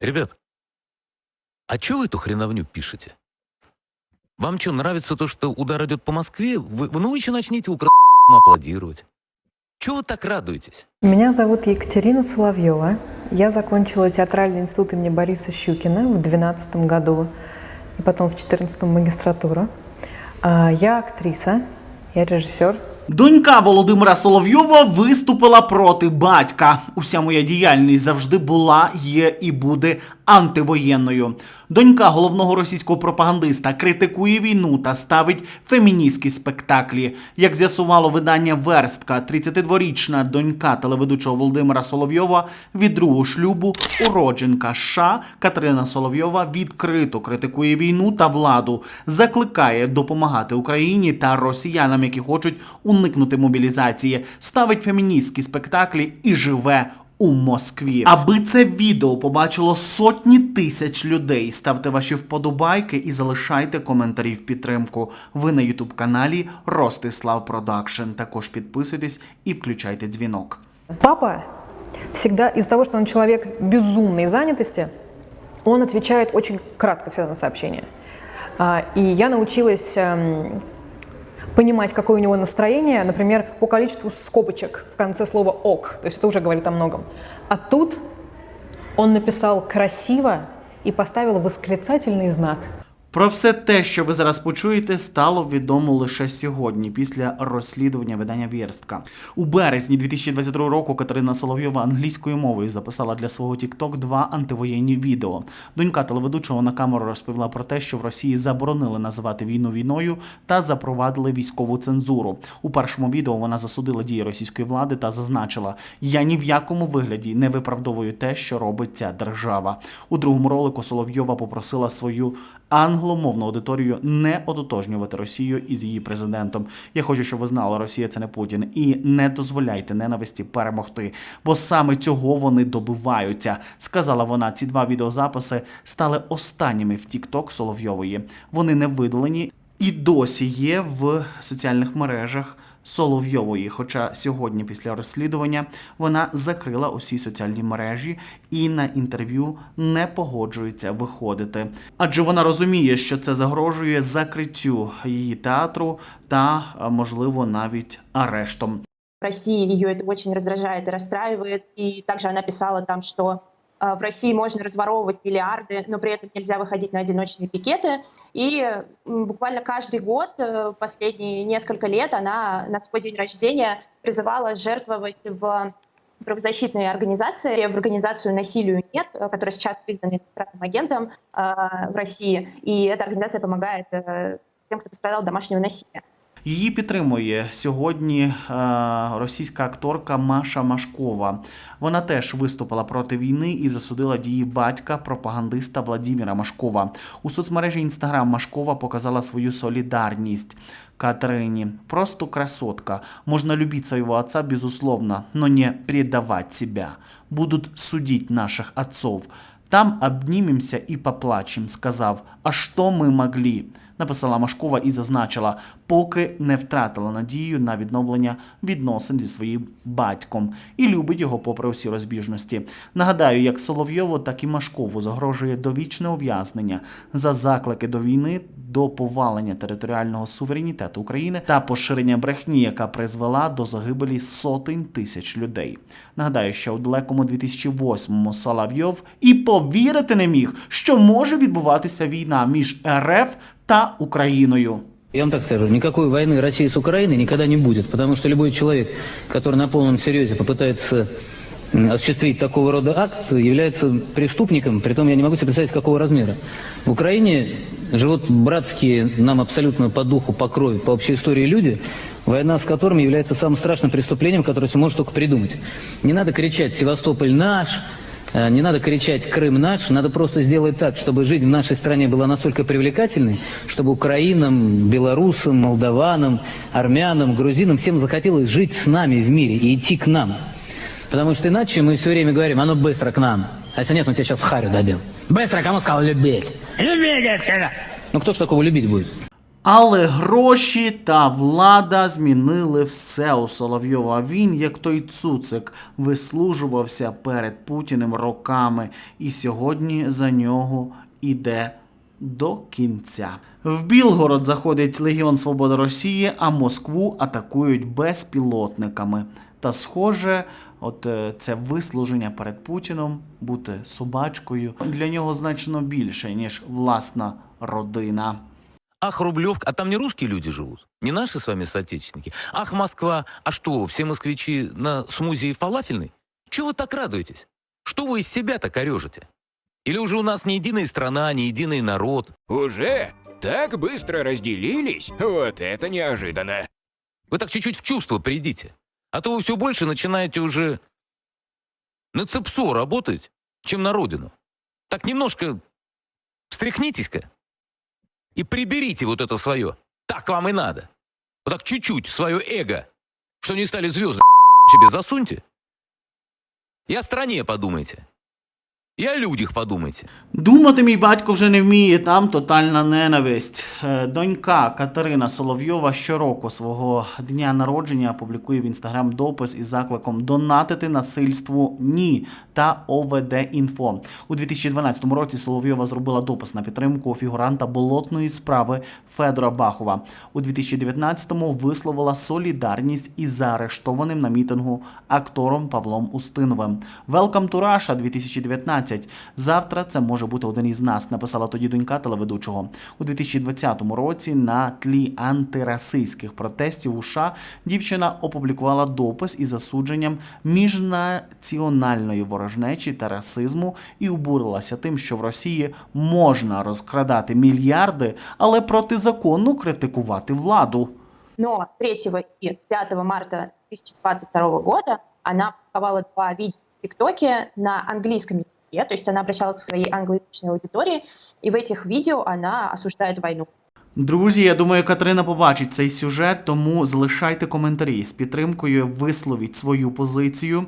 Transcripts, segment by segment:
Ребят, а чё вы эту хреновню пишете? Вам что, нравится то, что удар идет по Москве? Вы, ну еще начните укра... аплодировать. Чего вы так радуетесь? Меня зовут Екатерина Соловьева. Я закончила театральный институт имени Бориса Щукина в 2012 году и потом в 2014 магистратуру. А, Я актриса, я режиссер. Донька Володимира Соловйова виступила проти батька. Уся моя діяльність завжди була, є і буде антивоєнною. Донька головного російського пропагандиста критикує війну та ставить феміністські спектаклі. Як з'ясувало видання Верстка, 32-річна донька телеведучого Володимира Соловйова від другого шлюбу, уродженка США Катерина Соловйова відкрито критикує війну та владу, закликає допомагати Україні та росіянам, які хочуть уникнути мобілізації, ставить феміністські спектаклі і живе. У Москві, аби це відео побачило сотні тисяч людей. Ставте ваші вподобайки і залишайте коментарі в підтримку. Ви на ютуб каналі Ростислав Продакшн. Також підписуйтесь і включайте дзвінок. Папа всегда из-за того, что он человек безумной занятости, он отвечает очень кратко всегда на сообщения. И я научилась понимать, какое у него настроение, например, по количеству скобочек в конце слова «ок». То есть это уже говорит о многом. А тут он написал красиво и поставил восклицательный знак. Про все те, що ви зараз почуєте, стало відомо лише сьогодні, після розслідування видання Вірстка. У березні 2022 року Катерина Соловйова англійською мовою записала для свого TikTok два антивоєнні відео. Донька телеведучого на камеру розповіла про те, що в Росії заборонили називати війну війною та запровадили військову цензуру. У першому відео вона засудила дії російської влади та зазначила: Я ні в якому вигляді не виправдовую те, що робить ця держава. У другому ролику Соловйова попросила свою англомовну аудиторію не ототожнювати Росію із її президентом. Я хочу, щоб ви знали, Росія це не Путін, і не дозволяйте ненависті перемогти, бо саме цього вони добиваються. Сказала вона. Ці два відеозаписи стали останніми в Тікток Соловйової. Вони не видалені і досі є в соціальних мережах. Соловйової, хоча сьогодні, після розслідування, вона закрила усі соціальні мережі і на інтерв'ю не погоджується виходити. Адже вона розуміє, що це загрожує закриттю її театру та, можливо, навіть арештом. России ее это очень раздражает и расстраивает. И также она писала там, э, в России можно разворовывать миллиарды, но при этом нельзя выходить на одиночные пикеты. И буквально каждый год, э, последние несколько лет, она на свой день рождения призывала жертвовать в правозащитные организации, в организацию «Насилию нет», э, которая сейчас признана иностранным агентом э, в России. И эта организация помогает э, тем, кто пострадал от домашнего насилия. Її підтримує сьогодні е, російська акторка Маша Машкова. Вона теж виступила проти війни і засудила дії батька пропагандиста Владіміра Машкова. У соцмережі Інстаграм Машкова показала свою солідарність Катерині. Просто красотка. Можно любить своего отца, безусловно, но не предавать себя. Будут судить наших отцов. Там обнімемося і поплачем, сказав. А що ми могли? Написала Машкова і зазначила, поки не втратила надію на відновлення відносин зі своїм батьком і любить його попри усі розбіжності. Нагадаю, як Соловйову, так і Машкову загрожує довічне ув'язнення за заклики до війни, до повалення територіального суверенітету України та поширення брехні, яка призвела до загибелі сотень тисяч людей. Нагадаю, що у далекому 2008-му Соловйов і повірити не міг, що може відбуватися війна між РФ та Україною. Я вам так скажу, никакой войны России с Украиной никогда не будет, потому что любой человек, который на полном серьезе попытается осуществить такого рода акт, является преступником, притом я не могу себе представить, какого размера. В Украине живут братские нам абсолютно по духу, по крови, по общей истории люди, война с которыми является самым страшным преступлением, которое себе может только придумать. Не надо кричать «Севастополь наш», Не надо кричать «Крым наш», надо просто сделать так, чтобы жизнь в нашей стране была настолько привлекательной, чтобы украинам, белорусам, молдаванам, армянам, грузинам всем захотелось жить с нами в мире и идти к нам. Потому что иначе мы все время говорим, а ну быстро к нам. А если нет, мы тебя сейчас в харю дадим. Быстро, кому сказал любить? Любить, я сказал. Ну кто ж такого любить будет? Але гроші та влада змінили все у Соловйова. Він, як той цуцик, вислужувався перед Путіним роками, і сьогодні за нього іде до кінця. В Білгород заходить Легіон Свободи Росії, а Москву атакують безпілотниками. Та схоже, от е, це вислуження перед Путіном, бути собачкою для нього значно більше, ніж власна родина. Ах, Рублевка, а там не русские люди живут? Не наши с вами соотечественники? Ах, Москва, а что, все москвичи на смузи фалафельной? Чего вы так радуетесь? Что вы из себя так орежете? Или уже у нас не единая страна, не единый народ? Уже? Так быстро разделились? Вот это неожиданно. Вы так чуть-чуть в чувство придите. А то вы все больше начинаете уже на ЦЕПСО работать, чем на родину. Так немножко встряхнитесь-ка и приберите вот это свое. Так вам и надо. Вот так чуть-чуть свое эго, что не стали звезды себе засуньте. И о стране подумайте. И о людях подумайте. Думати мій батько вже не вміє, там тотальна ненависть. Е, Донька Катерина Соловйова щороку свого дня народження публікує в інстаграм допис із закликом донатити насильству ні та ОВД інфо. У 2012 році Соловйова зробила допис на підтримку фігуранта болотної справи Федора Бахова. У 2019-му висловила солідарність із заарештованим на мітингу актором Павлом Устиновим. Welcome to Russia 2019. Завтра це може бути один із нас, написала тоді донька телеведучого. У 2020 році на тлі антирасистських протестів у США дівчина опублікувала допис із засудженням міжнаціональної ворожнечі та расизму і обурилася тим, що в Росії можна розкрадати мільярди, але протизаконно критикувати владу. Но 3 и 5 марта 2022 года она публиковала два видео в ТикТоке на английском языке, то есть она обращалась к своей англоязычной аудитории, и в этих видео она осуждает войну. Друзі, я думаю, Катерина побачить цей сюжет, тому залишайте коментарі з підтримкою, висловіть свою позицію. Е,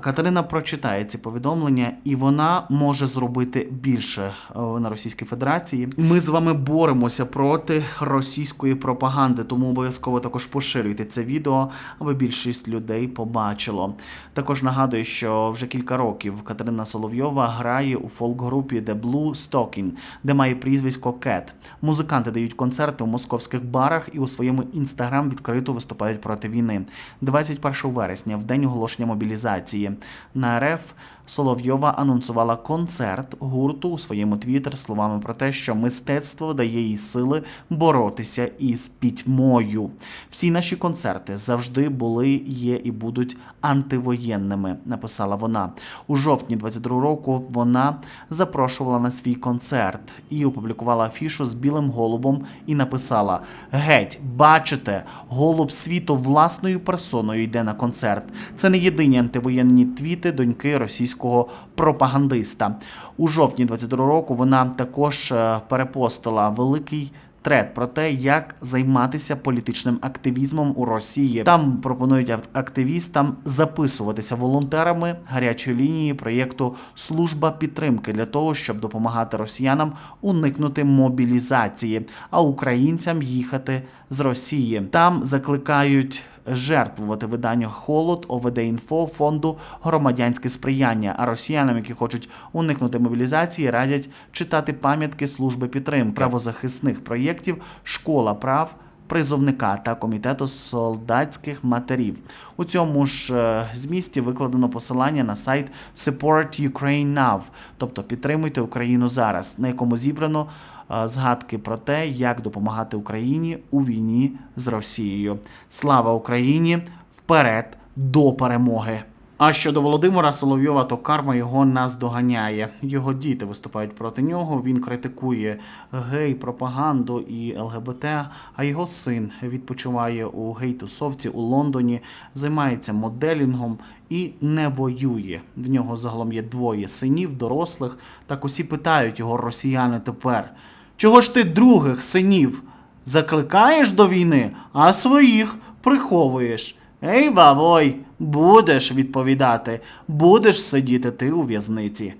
Катерина прочитає ці повідомлення, і вона може зробити більше е, на Російській Федерації. Ми з вами боремося проти російської пропаганди, тому обов'язково також поширюйте це відео, аби більшість людей побачило. Також нагадую, що вже кілька років Катерина Соловйова грає у фолк-групі The Blue Stocking, де має прізвисько Кет. Музиканти дають концерти у московських барах і у своєму інстаграм відкрито виступають проти війни. 21 вересня, в день оголошення мобілізації, на РФ Соловйова анонсувала концерт гурту у своєму твіттер словами про те, що мистецтво дає їй сили боротися із пітьмою. Всі наші концерти завжди були, є і будуть антивоєнними, написала вона. У жовтні 22 року вона запрошувала на свій концерт і опублікувала афішу з білим голубом і написала: Геть, бачите, голуб світу власною персоною йде на концерт. Це не єдині антивоєнні твіти доньки російського пропагандиста. У жовтні 22 року вона також е, перепостила великий трет про те, як займатися політичним активізмом у Росії. Там пропонують ак- активістам записуватися волонтерами гарячої лінії проєкту Служба підтримки для того, щоб допомагати росіянам уникнути мобілізації, а українцям їхати з Росії. Там закликають. Жертвувати виданню Холод ОВД Інфо фонду громадянське сприяння. А росіянам, які хочуть уникнути мобілізації, радять читати пам'ятки служби підтримки правозахисних проєктів Школа прав призовника та комітету солдатських матерів. У цьому ж е, змісті викладено посилання на сайт Support Ukraine Now, тобто підтримуйте Україну зараз, на якому зібрано згадки про те, як допомагати Україні у війні з Росією. Слава Україні! Вперед до перемоги! А щодо Володимира Соловйова, то карма його наздоганяє. Його діти виступають проти нього. Він критикує гей, пропаганду і ЛГБТ. А його син відпочиває у гей-тусовці у Лондоні, займається моделінгом і не воює. В нього загалом є двоє синів, дорослих. Так усі питають його росіяни тепер. Чого ж ти других синів закликаєш до війни, а своїх приховуєш? Ей, бавой, будеш відповідати, будеш сидіти ти у в'язниці.